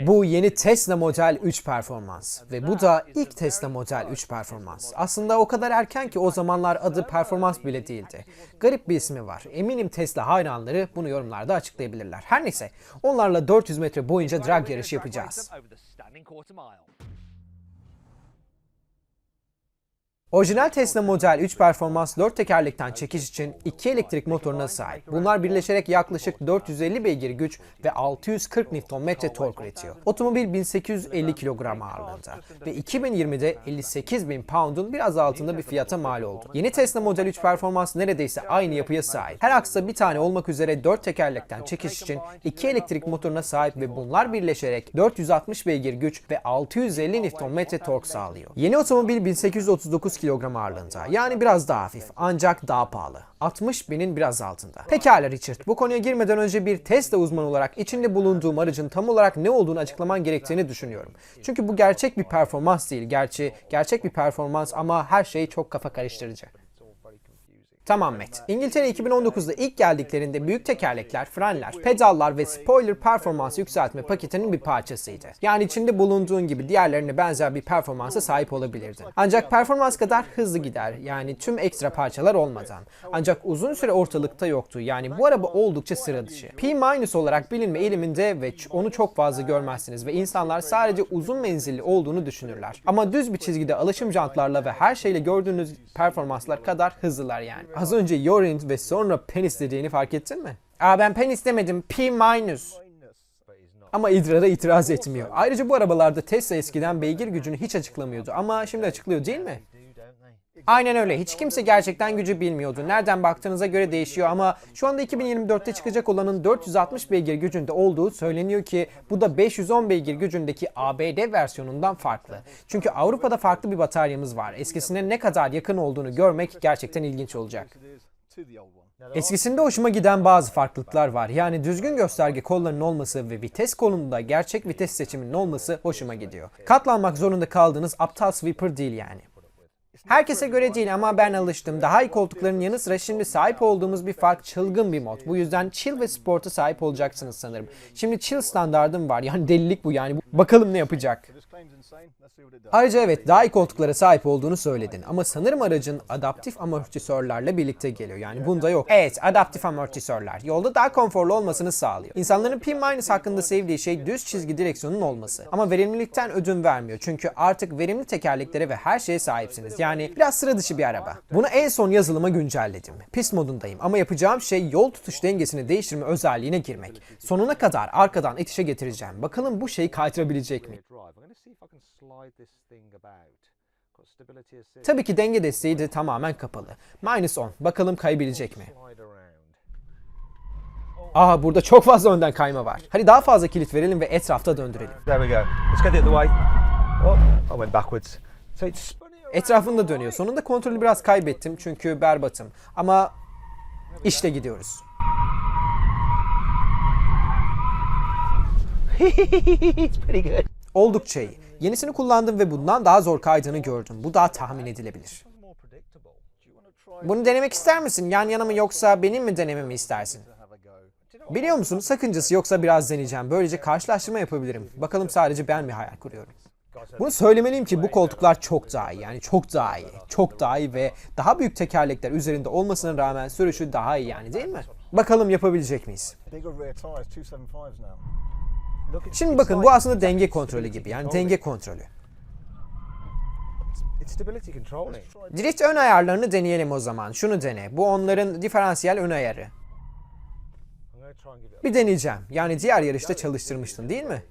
Bu yeni Tesla Model 3 performans ve bu da ilk Tesla Model 3 performans. Aslında o kadar erken ki o zamanlar adı performans bile değildi. Garip bir ismi var. Eminim Tesla hayranları bunu yorumlarda açıklayabilirler. Her neyse onlarla 400 metre boyunca drag yarışı yapacağız. Orijinal Tesla Model 3 performans 4 tekerlekten çekiş için 2 elektrik motoruna sahip. Bunlar birleşerek yaklaşık 450 beygir güç ve 640 Nm tork üretiyor. Otomobil 1850 kilogram ağırlığında ve 2020'de 58 bin pound'un biraz altında bir fiyata mal oldu. Yeni Tesla Model 3 performans neredeyse aynı yapıya sahip. Her aksa bir tane olmak üzere 4 tekerlekten çekiş için 2 elektrik motoruna sahip ve bunlar birleşerek 460 beygir güç ve 650 Nm tork sağlıyor. Yeni otomobil 1839 kilogram ağırlığında. Yani biraz daha hafif ancak daha pahalı. 60 binin biraz altında. Pekala Richard, bu konuya girmeden önce bir Tesla uzmanı olarak içinde bulunduğum aracın tam olarak ne olduğunu açıklaman gerektiğini düşünüyorum. Çünkü bu gerçek bir performans değil. Gerçi gerçek bir performans ama her şey çok kafa karıştırıcı. Tamam Matt. İngiltere 2019'da ilk geldiklerinde büyük tekerlekler, frenler, pedallar ve spoiler performans yükseltme paketinin bir parçasıydı. Yani içinde bulunduğun gibi diğerlerine benzer bir performansa sahip olabilirdin. Ancak performans kadar hızlı gider. Yani tüm ekstra parçalar olmadan. Ancak uzun süre ortalıkta yoktu. Yani bu araba oldukça sıra dışı. P- olarak bilinme eğiliminde ve onu çok fazla görmezsiniz ve insanlar sadece uzun menzilli olduğunu düşünürler. Ama düz bir çizgide alışım jantlarla ve her şeyle gördüğünüz performanslar kadar hızlılar yani. Az önce Yorint ve sonra penis dediğini fark ettin mi? Aa ben penis demedim. P minus. Ama idrara itiraz etmiyor. Ayrıca bu arabalarda Tesla eskiden beygir gücünü hiç açıklamıyordu ama şimdi açıklıyor değil mi? Aynen öyle. Hiç kimse gerçekten gücü bilmiyordu. Nereden baktığınıza göre değişiyor ama şu anda 2024'te çıkacak olanın 460 beygir gücünde olduğu söyleniyor ki bu da 510 beygir gücündeki ABD versiyonundan farklı. Çünkü Avrupa'da farklı bir bataryamız var. Eskisine ne kadar yakın olduğunu görmek gerçekten ilginç olacak. Eskisinde hoşuma giden bazı farklılıklar var. Yani düzgün gösterge kollarının olması ve vites kolunda gerçek vites seçiminin olması hoşuma gidiyor. Katlanmak zorunda kaldığınız aptal sweeper değil yani. Herkese göre değil ama ben alıştım. Daha iyi koltukların yanı sıra şimdi sahip olduğumuz bir fark çılgın bir mod. Bu yüzden chill ve sporta sahip olacaksınız sanırım. Şimdi chill standardım var. Yani delilik bu yani. Bakalım ne yapacak. Ayrıca evet daha iyi koltuklara sahip olduğunu söyledin ama sanırım aracın adaptif amortisörlerle birlikte geliyor. Yani bunda yok. Evet adaptif amortisörler. Yolda daha konforlu olmasını sağlıyor. İnsanların P- hakkında sevdiği şey düz çizgi direksiyonun olması. Ama verimlilikten ödün vermiyor. Çünkü artık verimli tekerleklere ve her şeye sahipsiniz. Yani biraz sıra dışı bir araba. Bunu en son yazılıma güncelledim. Pist modundayım ama yapacağım şey yol tutuş dengesini değiştirme özelliğine girmek. Sonuna kadar arkadan itişe getireceğim. Bakalım bu şeyi kaydırabilecek mi? Tabii ki denge desteği de tamamen kapalı. Minus 10. Bakalım kayabilecek mi? Aha burada çok fazla önden kayma var. Hadi daha fazla kilit verelim ve etrafta döndürelim. There we go. Let's get the other way. Oh, I went backwards. So it's. Etrafında dönüyor. Sonunda kontrolü biraz kaybettim çünkü berbatım. Ama işte gidiyoruz. it's pretty good. Oldukça iyi. Yenisini kullandım ve bundan daha zor kaydığını gördüm. Bu daha tahmin edilebilir. Bunu denemek ister misin? Yan yana mı yoksa benim mi denememi istersin? Biliyor musun sakıncası yoksa biraz deneyeceğim. Böylece karşılaştırma yapabilirim. Bakalım sadece ben mi hayal kuruyorum. Bunu söylemeliyim ki bu koltuklar çok daha iyi. Yani çok daha iyi. Çok daha iyi ve daha büyük tekerlekler üzerinde olmasına rağmen sürüşü daha iyi yani değil mi? Bakalım yapabilecek miyiz? Şimdi bakın bu aslında denge kontrolü gibi. Yani denge kontrolü. Drift ön ayarlarını deneyelim o zaman. Şunu dene. Bu onların diferansiyel ön ayarı. Bir deneyeceğim. Yani diğer yarışta çalıştırmıştın değil mi?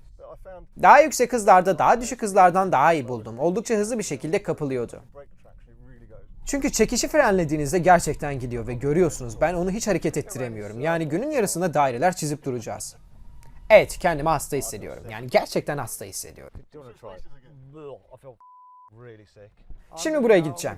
Daha yüksek hızlarda daha düşük hızlardan daha iyi buldum. Oldukça hızlı bir şekilde kapılıyordu. Çünkü çekişi frenlediğinizde gerçekten gidiyor ve görüyorsunuz ben onu hiç hareket ettiremiyorum. Yani günün yarısında daireler çizip duracağız. Evet kendimi hasta hissediyorum. Yani gerçekten hasta hissediyorum. Şimdi buraya gideceğim.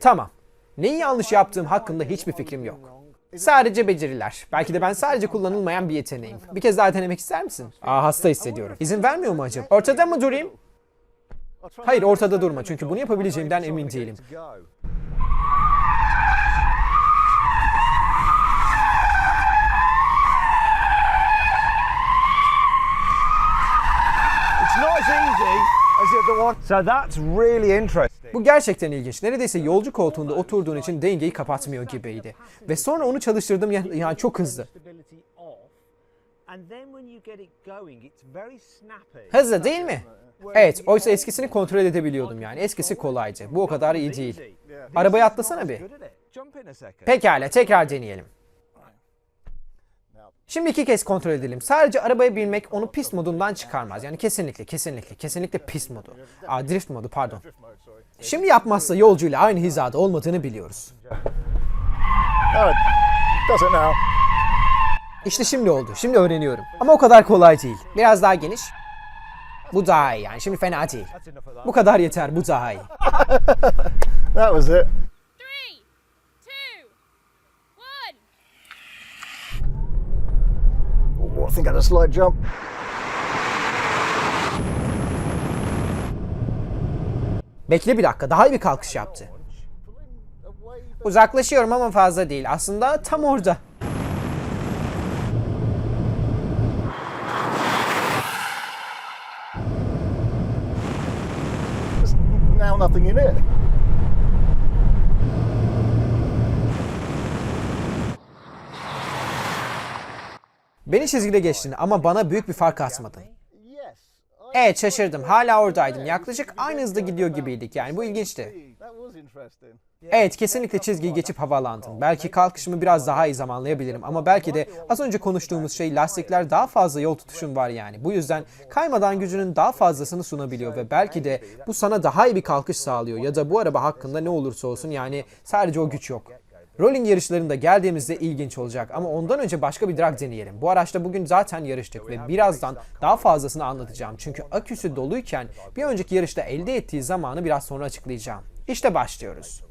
Tamam. Neyi yanlış yaptığım hakkında hiçbir fikrim yok. Sadece beceriler. Belki de ben sadece kullanılmayan bir yeteneğim. Bir kez daha denemek ister misin? Aa hasta hissediyorum. İzin vermiyor mu acaba? Ortada mı durayım? Hayır ortada durma çünkü bunu yapabileceğimden emin değilim. So that's really interesting. Bu gerçekten ilginç. Neredeyse yolcu koltuğunda oturduğun için dengeyi kapatmıyor gibiydi. Ve sonra onu çalıştırdım ya- yani çok hızlı. Hızlı değil mi? Evet, oysa eskisini kontrol edebiliyordum yani. Eskisi kolaydı. Bu o kadar iyi değil. Arabaya atlasana bir. Pekala, tekrar deneyelim. Şimdi iki kez kontrol edelim. Sadece arabaya binmek onu pist modundan çıkarmaz. Yani kesinlikle, kesinlikle, kesinlikle pist modu. Aa, drift modu pardon. Şimdi yapmazsa yolcuyla aynı hizada olmadığını biliyoruz. No, it does it now. İşte şimdi oldu. Şimdi öğreniyorum. Ama o kadar kolay değil. Biraz daha geniş. Bu daha iyi yani. Şimdi fena değil. Bu kadar yeter. Bu daha iyi. That was it. Three, two, one. Oh, I think I had a slight jump. Bekle bir dakika. Daha iyi bir kalkış yaptı. Uzaklaşıyorum ama fazla değil. Aslında tam orada. Now nothing in it. Beni çizgide geçtin ama bana büyük bir fark atmadın. Evet şaşırdım. Hala oradaydım. Yaklaşık aynı hızda gidiyor gibiydik. Yani bu ilginçti. Evet kesinlikle çizgiyi geçip havalandım. Belki kalkışımı biraz daha iyi zamanlayabilirim ama belki de az önce konuştuğumuz şey lastikler daha fazla yol tutuşum var yani. Bu yüzden kaymadan gücünün daha fazlasını sunabiliyor ve belki de bu sana daha iyi bir kalkış sağlıyor ya da bu araba hakkında ne olursa olsun yani sadece o güç yok. Rolling yarışlarında geldiğimizde ilginç olacak ama ondan önce başka bir drag deneyelim. Bu araçta bugün zaten yarıştık ve birazdan daha fazlasını anlatacağım. Çünkü aküsü doluyken bir önceki yarışta elde ettiği zamanı biraz sonra açıklayacağım. İşte başlıyoruz.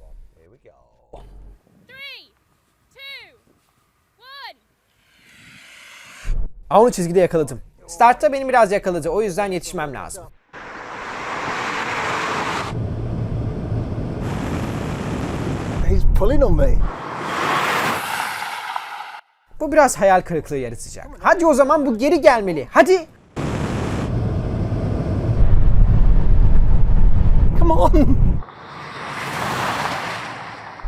Onu çizgide yakaladım. Startta beni biraz yakaladı. O yüzden yetişmem lazım. Pulling on me. Bu biraz hayal kırıklığı yaratacak. Hadi o zaman bu geri gelmeli. Hadi. Come on.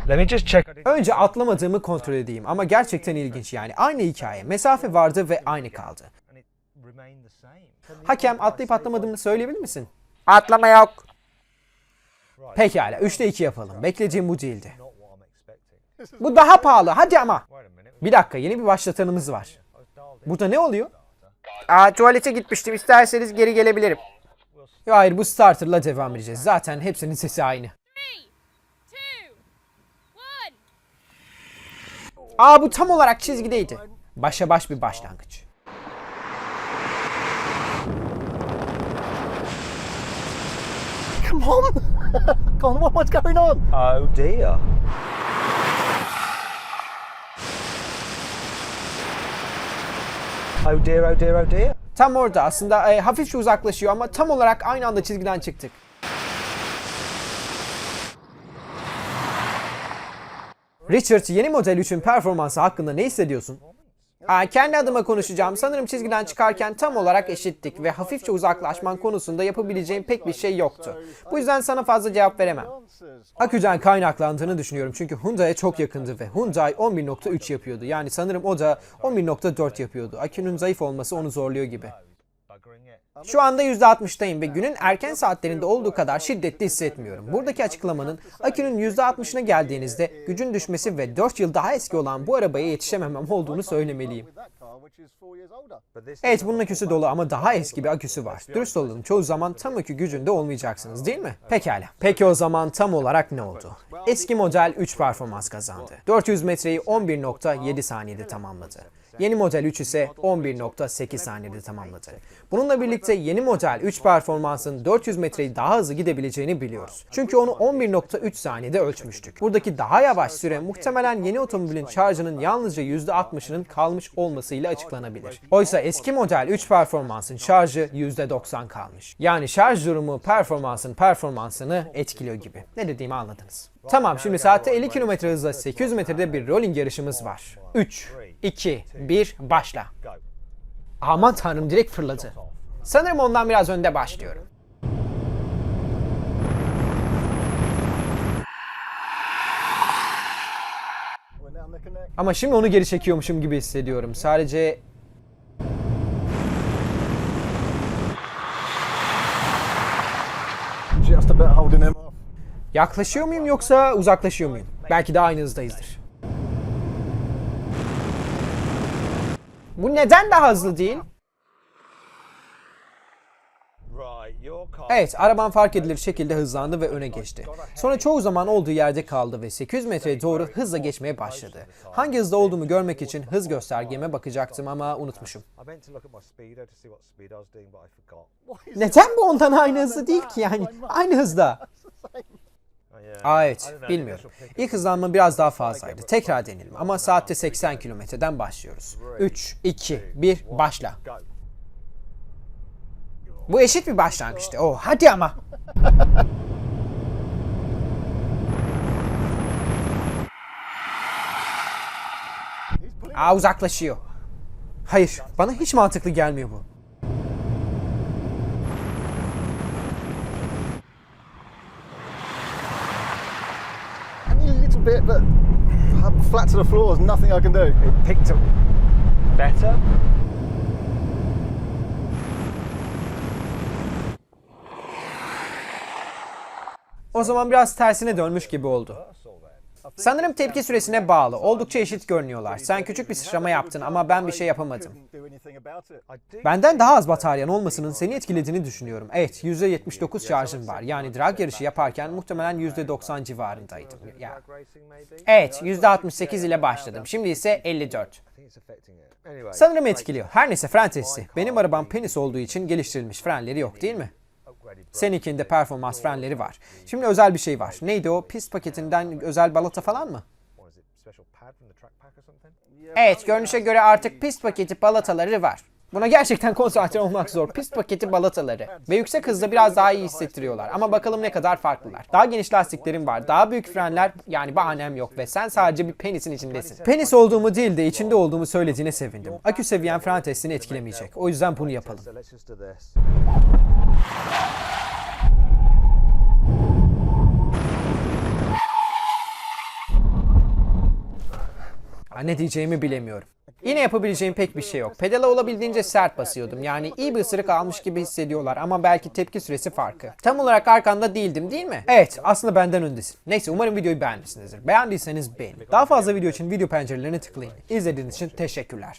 Let me just check. Önce atlamadığımı kontrol edeyim ama gerçekten ilginç yani. Aynı hikaye. Mesafe vardı ve aynı kaldı. Hakem atlayıp atlamadığımı söyleyebilir misin? Atlama yok. Pekala 3'te 2 yapalım. Beklediğim bu değildi. Bu daha pahalı. Hadi ama. Bir dakika yeni bir başlatanımız var. Burada ne oluyor? Aa tuvalete gitmiştim. İsterseniz geri gelebilirim. Yo, hayır bu starterla devam edeceğiz. Zaten hepsinin sesi aynı. Aa bu tam olarak çizgideydi. Başa baş bir başlangıç. Come on. Come on, what- what's going on? Oh dear. Oh dear, oh dear, oh dear. Tam orada aslında e, hafifçe uzaklaşıyor ama tam olarak aynı anda çizgiden çıktık. Richard yeni Model 3'ün performansı hakkında ne hissediyorsun? Aa, kendi adıma konuşacağım. Sanırım çizgiden çıkarken tam olarak eşittik ve hafifçe uzaklaşman konusunda yapabileceğim pek bir şey yoktu. Bu yüzden sana fazla cevap veremem. Aküden kaynaklandığını düşünüyorum çünkü Hyundai'ye çok yakındı ve Hyundai 11.3 yapıyordu. Yani sanırım o da 11.4 yapıyordu. Akünün zayıf olması onu zorluyor gibi. Şu anda %60'dayım ve günün erken saatlerinde olduğu kadar şiddetli hissetmiyorum. Buradaki açıklamanın akünün %60'ına geldiğinizde gücün düşmesi ve 4 yıl daha eski olan bu arabaya yetişememem olduğunu söylemeliyim. Evet bunun aküsü dolu ama daha eski bir aküsü var. Dürüst olalım çoğu zaman tam akü gücünde olmayacaksınız değil mi? Pekala. Peki o zaman tam olarak ne oldu? Eski model 3 performans kazandı. 400 metreyi 11.7 saniyede tamamladı. Yeni model 3 ise 11.8 saniyede tamamladı. Bununla birlikte yeni model 3 performansın 400 metreyi daha hızlı gidebileceğini biliyoruz. Çünkü onu 11.3 saniyede ölçmüştük. Buradaki daha yavaş süre muhtemelen yeni otomobilin şarjının yalnızca %60'ının kalmış olmasıyla açıklanabilir. Oysa eski model 3 performansın şarjı %90 kalmış. Yani şarj durumu performansın performansını etkiliyor gibi. Ne dediğimi anladınız. Tamam şimdi saatte 50 km hızla 800 metrede bir rolling yarışımız var. 3, 2, 1, başla. Aman tanrım direkt fırladı. Sanırım ondan biraz önde başlıyorum. Ama şimdi onu geri çekiyormuşum gibi hissediyorum. Sadece yaklaşıyor muyum yoksa uzaklaşıyor muyum? Belki de aynı hızdayızdır. Bu neden daha hızlı değil? Evet, araban fark edilir şekilde hızlandı ve öne geçti. Sonra çoğu zaman olduğu yerde kaldı ve 800 metreye doğru hızla geçmeye başladı. Hangi hızda olduğumu görmek için hız göstergeme bakacaktım ama unutmuşum. Neden bu ondan aynı hızda değil ki yani? Aynı hızda. Aa evet, bilmiyorum. İlk hızlanma biraz daha fazlaydı. Tekrar deneyelim ama saatte 80 kilometreden başlıyoruz. 3, 2, 1, başla. Bu eşit bir başlangıçtı. Oh hadi ama. Aa uzaklaşıyor. Hayır, bana hiç mantıklı gelmiyor bu. Bit, but flat to the floor. There's nothing I can do. It picked up better. O zaman biraz tersine dönmüş gibi oldu. Sanırım tepki süresine bağlı. Oldukça eşit görünüyorlar. Sen küçük bir sıçrama yaptın ama ben bir şey yapamadım. Benden daha az bataryan olmasının seni etkilediğini düşünüyorum. Evet, %79 şarjım var. Yani drag yarışı yaparken muhtemelen %90 civarındaydım. Ya. Drag racing maybe. Evet, %68 ile başladım. Şimdi ise 54. I think it's affecting it. Anyway. Sanırım etkiliyor. Her neyse fren testi. Benim arabam penis olduğu için geliştirilmiş frenleri yok değil mi? Seninkinde performans frenleri var. Şimdi özel bir şey var. Neydi o? Pist paketinden özel balata falan mı? Evet, görünüşe göre artık pist paketi balataları var. Buna gerçekten konsantre olmak zor. Pist paketi balataları. Ve yüksek hızda biraz daha iyi hissettiriyorlar. Ama bakalım ne kadar farklılar. Daha geniş lastiklerim var. Daha büyük frenler yani bahanem yok ve sen sadece bir penisin içindesin. Penis olduğumu değil de içinde olduğumu söylediğine sevindim. Akü seviyen fren testini etkilemeyecek. O yüzden bunu yapalım. So let's just do this. Ha, ne diyeceğimi bilemiyorum. Yine yapabileceğim pek bir şey yok. Pedala olabildiğince sert basıyordum. Yani iyi bir ısırık almış gibi hissediyorlar ama belki tepki süresi farkı. Tam olarak arkanda değildim değil mi? Evet aslında benden öndesin. Neyse umarım videoyu beğenmişsinizdir. Beğendiyseniz beğenin. Daha fazla video için video pencerelerini tıklayın. İzlediğiniz için teşekkürler.